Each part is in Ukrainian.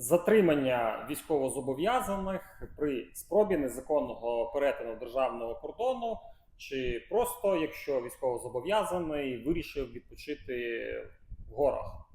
затримання військовозобов'язаних при спробі незаконного перетину державного кордону, чи просто якщо військовозобов'язаний вирішив відпочити в горах.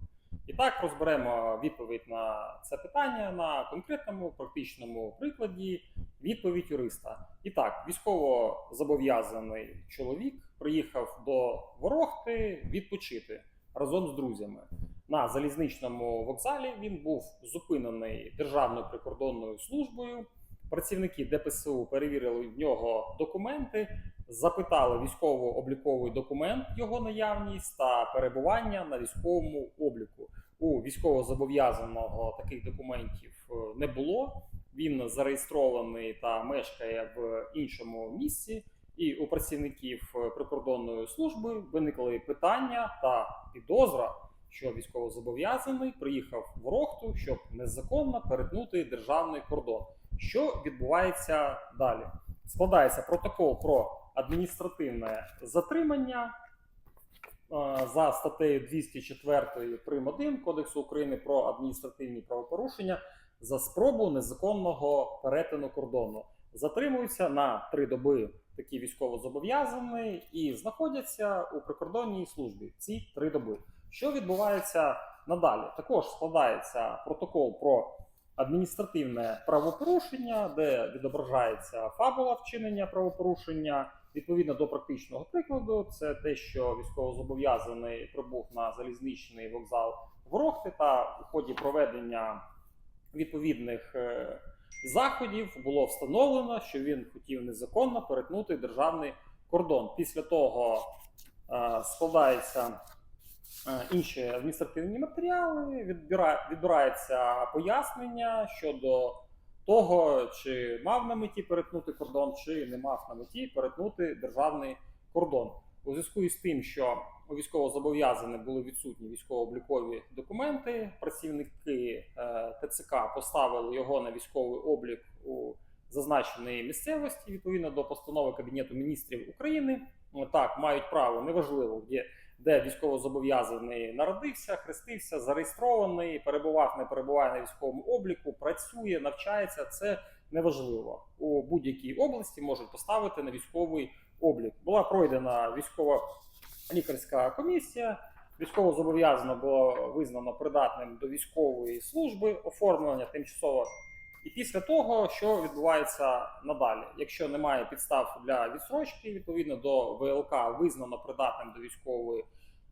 І так розберемо відповідь на це питання на конкретному практичному прикладі. Відповідь юриста. І так, військово-зобов'язаний чоловік приїхав до Ворохти відпочити разом з друзями. На залізничному вокзалі він був зупинений Державною прикордонною службою. Працівники ДПСУ перевірили в нього документи, запитали військово-обліковий документ, його наявність та перебування на військовому обліку. У військовозобов'язаного таких документів е, не було. Він зареєстрований та мешкає в іншому місці. І у працівників е, прикордонної служби виникли питання та підозра, що військовозобов'язаний приїхав в Рохту, щоб незаконно перетнути державний кордон. Що відбувається далі? Складається протокол про адміністративне затримання е, за статтею 204 прим. 1 Кодексу України про адміністративні правопорушення за спробу незаконного перетину кордону. Затримуються на три доби такі військовозобов'язані і знаходяться у прикордонній службі ці три доби. Що відбувається надалі? Також складається протокол про адміністративне правопорушення, де відображається фабула вчинення правопорушення. Відповідно до практичного прикладу, це те, що військовозобов'язаний прибув на залізничний вокзал Ворохти та у ході проведення відповідних е, заходів було встановлено, що він хотів незаконно перетнути державний кордон. Після того е, складаються е, інші адміністративні матеріали, відбира, відбирається пояснення щодо того, чи мав на меті перетнути кордон, чи не мав на меті перетнути державний кордон. У зв'язку із тим, що у військовозобов'язаних були відсутні військово-облікові документи, працівники е, ТЦК поставили його на військовий облік у зазначеної місцевості відповідно до постанови Кабінету міністрів України. Ну, Так, мають право, неважливо, де, де військовозобов'язаний народився, хрестився, зареєстрований, перебував, не перебуває на військовому обліку, працює, навчається. Це неважливо. У будь-якій області можуть поставити на військовий облік. Була пройдена військова лікарська комісія. Військово зобов'язано було визнано придатним до військової служби, оформлення тимчасово. І після того, що відбувається надалі, якщо немає підстав для відсрочки, відповідно до ВЛК визнано придатним до військової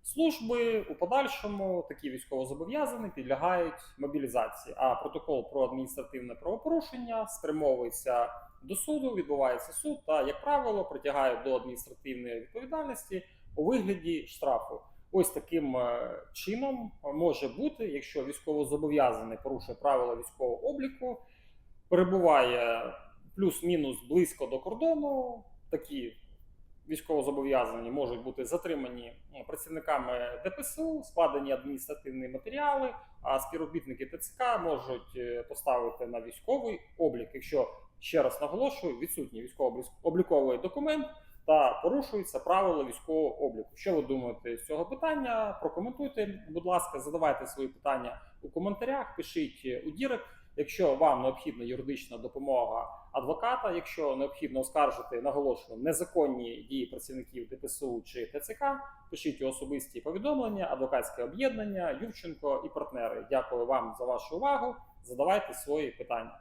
служби, у подальшому такі військовозобов'язані підлягають мобілізації. А протокол про адміністративне правопорушення спрямовується до суду, відбувається суд та, як правило, притягають до адміністративної відповідальності у вигляді штрафу. Ось таким е, чином може бути, якщо військовозобов'язаний порушує правила військового обліку, перебуває плюс-мінус близько до кордону. Такі військовозобов'язані можуть бути затримані ну, працівниками ДПСУ, складені адміністративні матеріали, а співробітники ТЦК можуть е, поставити на військовий облік, якщо ще раз наголошую, відсутній військово-обліковий документ та порушуються правила військового обліку. Що ви думаєте з цього питання? Прокоментуйте, будь ласка, задавайте свої питання у коментарях, пишіть у Дірект. Якщо вам необхідна юридична допомога адвоката, якщо необхідно оскаржити, наголошую, незаконні дії працівників ДПСУ чи ТЦК, пишіть особисті повідомлення, адвокатське об'єднання, Ювченко і партнери. Дякую вам за вашу увагу. Задавайте свої питання.